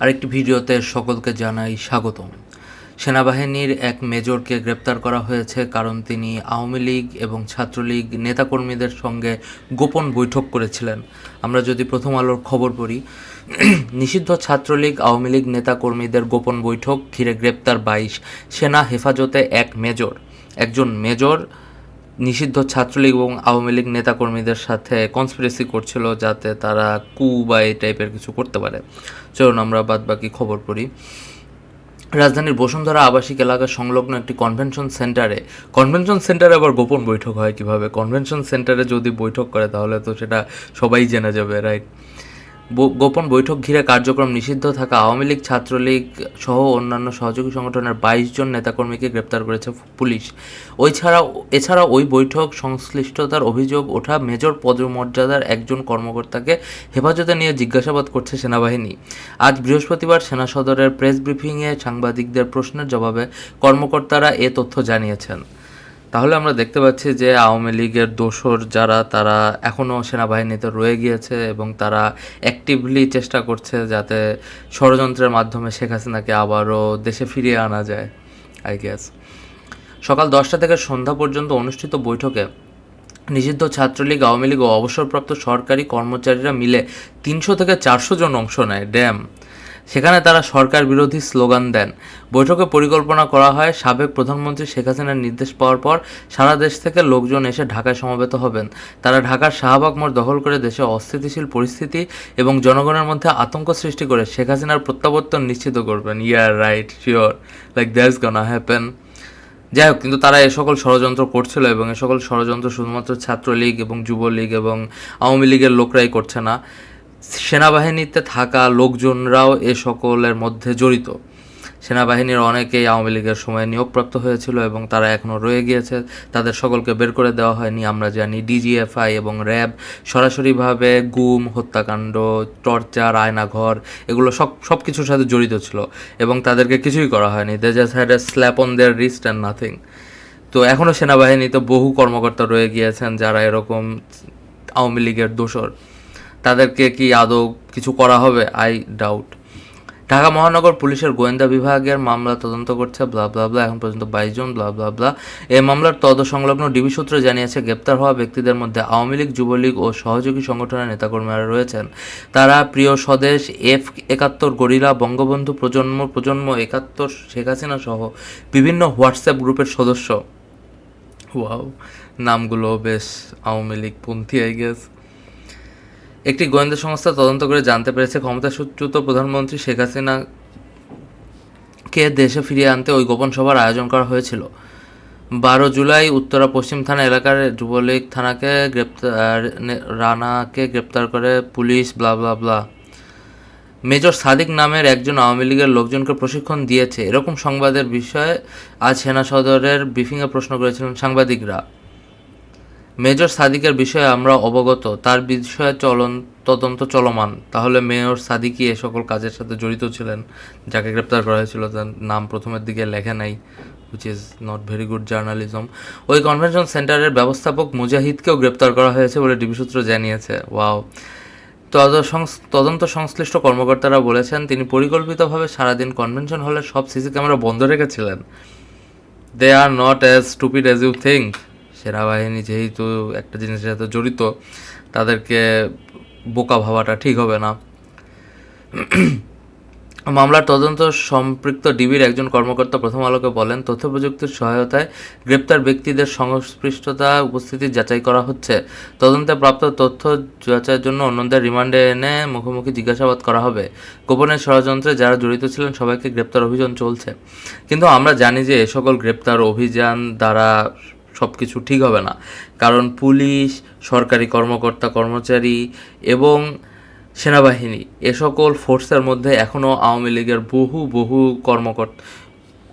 আরেকটি ভিডিওতে সকলকে জানাই স্বাগতম। সেনাবাহিনীর এক মেজরকে গ্রেপ্তার করা হয়েছে কারণ তিনি আওয়ামী লীগ এবং ছাত্রলীগ নেতাকর্মীদের সঙ্গে গোপন বৈঠক করেছিলেন। আমরা যদি প্রথম আলোর খবর পড়ি, নিষিদ্ধ ছাত্রলীগ, আওয়ামী লীগ নেতাকর্মীদের গোপন বৈঠক, ঘিরে গ্রেপ্তার বাইশ সেনা হেফাজতে এক মেজর। একজন মেজর নিষিদ্ধ ছাত্রলীগ এবং আওয়ামী লীগ নেতাকর্মীদের সাথে কনস্পিরেসি করছিল যাতে তারা কু বা এই টাইপের কিছু করতে পারে। চলুন আমরা বাদ বাকি খবর পড়ি। রাজধানীর বসুন্ধরা আবাসিক এলাকা সংলগ্ন একটি কনভেনশন সেন্টারে কনভেনশন সেন্টারে আবার গোপন বৈঠক হয় কীভাবে? কনভেনশন সেন্টারে যদি বৈঠক করে তাহলে তো সেটা সবাই জেনে যাবে রাইট গোপন বৈঠক ঘিরে কার্যক্রম নিষিদ্ধ থাকা আওয়ামী লীগ, ছাত্রলীগ সহ অন্যান্য সহযোগী সংগঠনের বাইশ জন নেতাকর্মীকে গ্রেপ্তার করেছে পুলিশ। ওই ছাড়া এছাড়া ওই বৈঠক সংশ্লিষ্টতার অভিযোগ ওঠা মেজর পদমর্যাদার একজন কর্মকর্তাকে হেফাজতে নিয়ে জিজ্ঞাসাবাদ করছে সেনাবাহিনী। আজ বৃহস্পতিবার সেনা সদরের প্রেস ব্রিফিংয়ে সাংবাদিকদের প্রশ্নের জবাবে কর্মকর্তারা এ তথ্য জানিয়েছেন। তাহলে আমরা দেখতে পাচ্ছি যে আওয়ামী লীগের দোসর যারা, তারা এখনও সেনাবাহিনীতে রয়ে গিয়েছে এবং তারা অ্যাক্টিভলি চেষ্টা করছে যাতে ষড়যন্ত্রের মাধ্যমে শেখ হাসিনাকে আবারও দেশে ফিরিয়ে আনা যায় আই গেস সকাল দশটা থেকে সন্ধ্যা পর্যন্ত অনুষ্ঠিত বৈঠকে নিষিদ্ধ ছাত্রলীগ, আওয়ামী লীগ ও অবসরপ্রাপ্ত সরকারি কর্মচারীরা মিলে তিনশো থেকে চারশো জন অংশ নেয়। ড্যাম সেখানে তারা সরকার বিরোধী স্লোগান দেন। বৈঠকে পরিকল্পনা করা হয়, সাবেক প্রধানমন্ত্রী শেখ হাসিনার নির্দেশ পাওয়ার পর সারা দেশ থেকে লোকজন এসে ঢাকায় সমবেত হবেন। তারা ঢাকার শাহবাগ মোড় দখল করে দেশে অস্থিতিশীল পরিস্থিতি এবং জনগণের মধ্যে আতঙ্ক সৃষ্টি করে শেখ হাসিনার প্রত্যাবর্তন নিশ্চিত করবেন। Yeah right sure like that's gonna happen যাই হোক, কিন্তু তারা এ সকল ষড়যন্ত্র করছিল এবং এ সকল ষড়যন্ত্র শুধুমাত্র ছাত্রলীগ এবং যুবলীগ এবং আওয়ামী লীগের লোকরাই করছে না। সেনাবাহিনীতে থাকা লোকজনরাও এ সকলের মধ্যে জড়িত। সেনাবাহিনীর অনেকেই আওয়ামী লীগের সময় নিয়োগপ্রাপ্ত হয়েছিল এবং তারা এখনও রয়ে গিয়েছে। তাদের সকলকে বের করে দেওয়া হয়নি, আমরা জানি ডিজিএফআই এবং র্যাব সরাসরিভাবে গুম, হত্যাকাণ্ড, টর্চার, আয়নাঘর এগুলো সব সব কিছুর সাথে জড়িত ছিল এবং তাদেরকে কিছুই করা হয়নি। They just had a slap on their wrist and nothing তো এখনও সেনাবাহিনীতে বহু কর্মকর্তা রয়ে গিয়েছেন যারা এরকম আওয়ামী লীগের দোসর তাদেরকে কি আদৌ কিছু করা হবে? আই ডাউট ঢাকা মহানগর পুলিশের গোয়েন্দা বিভাগের মামলা তদন্ত করছে ব্লা ব্লা ব্লা এখন পর্যন্ত বাইশ জন ব্লা ব্লা ব্লা এই মামলার তদ সংলগ্ন ডিবি সূত্রে জানিয়েছে, গ্রেপ্তার হওয়া ব্যক্তিদের মধ্যে আওয়ামী লীগ, যুবলীগ ও সহযোগী সংগঠনের নেতাকর্মীরা রয়েছেন। তারা প্রিয় স্বদেশ, এফ একাত্তর, গরিলা, বঙ্গবন্ধু প্রজন্ম প্রজন্ম একাত্তর, শেখ হাসিনা সহ বিভিন্ন হোয়াটসঅ্যাপ গ্রুপের সদস্য। ওয়াও নামগুলো বেশ আওয়ামী লীগ পন্থী আই গেস একটি গোয়েন্দা সংস্থা তদন্ত করে জানতে পেরেছে, ক্ষমতাচ্যুত প্রধানমন্ত্রী শেখ হাসিনাকে দেশে ফিরিয়ে আনতে ওই গোপন সভার আয়োজন করা হয়েছিল। বারো জুলাই উত্তরা পশ্চিম থানা এলাকার যুবলীগ থানাকে গ্রেপ্তার রানাকে গ্রেপ্তার করে police, blah blah blah. Major Sadiq নামের একজন আওয়ামী লীগের লোকজনকে প্রশিক্ষণ দিয়েছে। এরকম সংবাদের বিষয়ে আজ সেনা সদরের ব্রিফিংয়ে প্রশ্ন করেছিলেন সাংবাদিকরা। মেজর সাদিকের বিষয়ে আমরা অবগত। তার বিষয়ে চলন, তদন্ত চলমান। তাহলে মেয়র সাদিকই এ সকল কাজের সাথে জড়িত ছিলেন, যাকে গ্রেপ্তার করা হয়েছিল। তার নাম প্রথমের দিকে লেখা নাই which is not very good journalism ওই কনভেনশন সেন্টারের ব্যবস্থাপক মুজাহিদকেও গ্রেপ্তার করা হয়েছে বলে ডিবি সূত্র জানিয়েছে। ওয়াও তদন্ত সংশ্লিষ্ট কর্মকর্তারা বলেছেন, তিনি পরিকল্পিতভাবে সারাদিন কনভেনশন হলে সব সিসি ক্যামেরা বন্ধ রেখেছিলেন। They are not as stupid as you think সেনাবাহিনী যেহেতু একটা জিনিসের সাথে জড়িত, তাদেরকে বোকা ভাবাটা ঠিক হবে না। মামলার তদন্ত সম্পৃক্ত ডিবির একজন কর্মকর্তা প্রথম আলোকে বলেন, তথ্য প্রযুক্তির সহায়তায় গ্রেপ্তার ব্যক্তিদের সংশ্লিষ্টতা উপস্থিতি যাচাই করা হচ্ছে। তদন্তে প্রাপ্ত তথ্য যাচাইয়ের জন্য অন্যদের রিমান্ডে এনে মুখোমুখি জিজ্ঞাসাবাদ করা হবে। গোপনের ষড়যন্ত্রে যারা জড়িত ছিলেন, সবাইকে গ্রেপ্তার অভিযান চলছে। কিন্তু আমরা জানি যে এ সকল গ্রেপ্তার অভিযান দ্বারা সব কিছু ঠিক হবে না। কারণ পুলিশ, সরকারি কর্মকর্তা, কর্মচারী এবং সেনাবাহিনী, এ সকল ফোর্সের মধ্যে এখনও আওয়ামী লীগের বহু বহু কর্মকর্তা,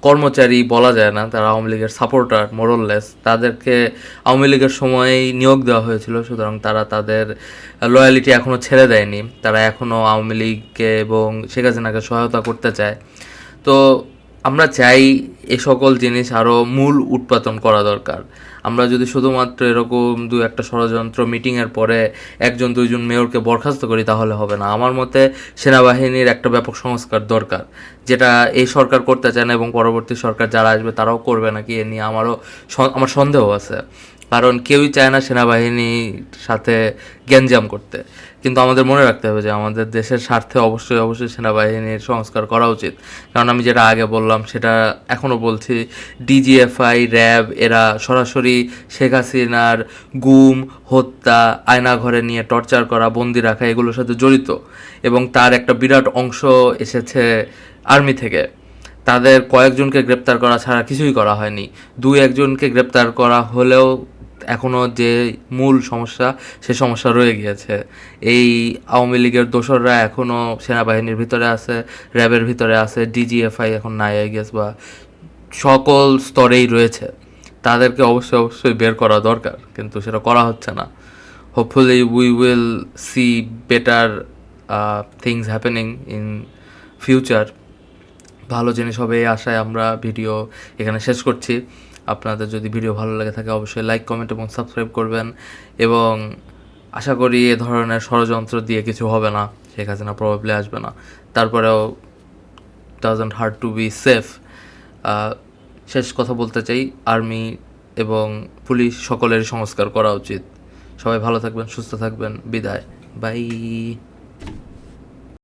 কর্মচারী বলা যায় না, তারা আওয়ামী লীগের সাপোর্টার মোরললেস তাদেরকে আওয়ামী লীগের সময়েই নিয়োগ দেওয়া হয়েছিল, সুতরাং তারা তাদের লয়ালিটি এখনও ছেড়ে দেয়নি, তারা এখনও আওয়ামী লীগকে এবং শেখ হাসিনাকে সহায়তা করতে চায়। তো আমরা চাই এ সকল জিনিস আরও মূল উৎপাদন করা দরকার। আমরা যদি শুধুমাত্র এরকম দু একটা ষড়যন্ত্র মিটিংয়ের পরে একজন, দুইজন মেয়রকে বরখাস্ত করি, তাহলে হবে না। আমার মতে সেনাবাহিনীর একটা ব্যাপক সংস্কার দরকার, যেটা এই সরকার করতে চায় না এবং পরবর্তী সরকার যারা আসবে তারাও করবে নাকি এ নিয়ে আমারও আমার সন্দেহ আছে। কারণ কেউই চায় না সেনাবাহিনীর সাথে গ্যাঞ্জাম করতে। কিন্তু আমাদের মনে রাখতে হবে যে আমাদের দেশের স্বার্থে অবশ্যই অবশ্যই সেনাবাহিনীর সংস্কার করা উচিত। কারণ আমি যেটা আগে বললাম, সেটা এখনও বলছি ডিজিএফআই র্যাব, এরা সরাসরি শেখ হাসিনার গুম, হত্যা আয়নাঘরে নিয়ে টর্চার করা, বন্দি রাখা, এগুলোর সাথে জড়িত। এবং তার একটা বিরাট অংশ এসেছে আর্মি থেকে। তাদের কয়েকজনকে গ্রেপ্তার করা ছাড়া কিছুই করা হয়নি। দুই একজনকে গ্রেপ্তার করা হলেও এখনও যে মূল সমস্যা, সে সমস্যা রয়ে গিয়েছে। এই আওয়ামী লীগের দোসররা এখনও সেনাবাহিনীর ভিতরে আছে, র্যাবের ভিতরে আছে ডিজিএফআই এখন নাই আই গেস বা সকল স্তরেই রয়েছে। তাদেরকে অবশ্যই অবশ্যই বের করা দরকার, কিন্তু সেটা করা হচ্ছে না। Hopefully we will see better things happening in future ভালো জিনিস হবে এই আশায় আমরা ভিডিও এখানে শেষ করছি। আপনাদের যদি ভিডিও ভালো লাগে থাকে অবশ্যই লাইক কমেন্ট এবং সাবস্ক্রাইব করবেন। এবং আশা করি এ ধরনের ষড়যন্ত্র দিয়ে কিছু হবে না, শেখ হাসিনা প্রবাবলি আসবে না। তারপরেও doesn't hard to be safe শেষ কথা বলতে চাই, আর্মি এবং পুলিশ সকলের সংস্কার করা উচিত। সবাই ভালো থাকবেন, সুস্থ থাকবেন, বিদায়। বাই।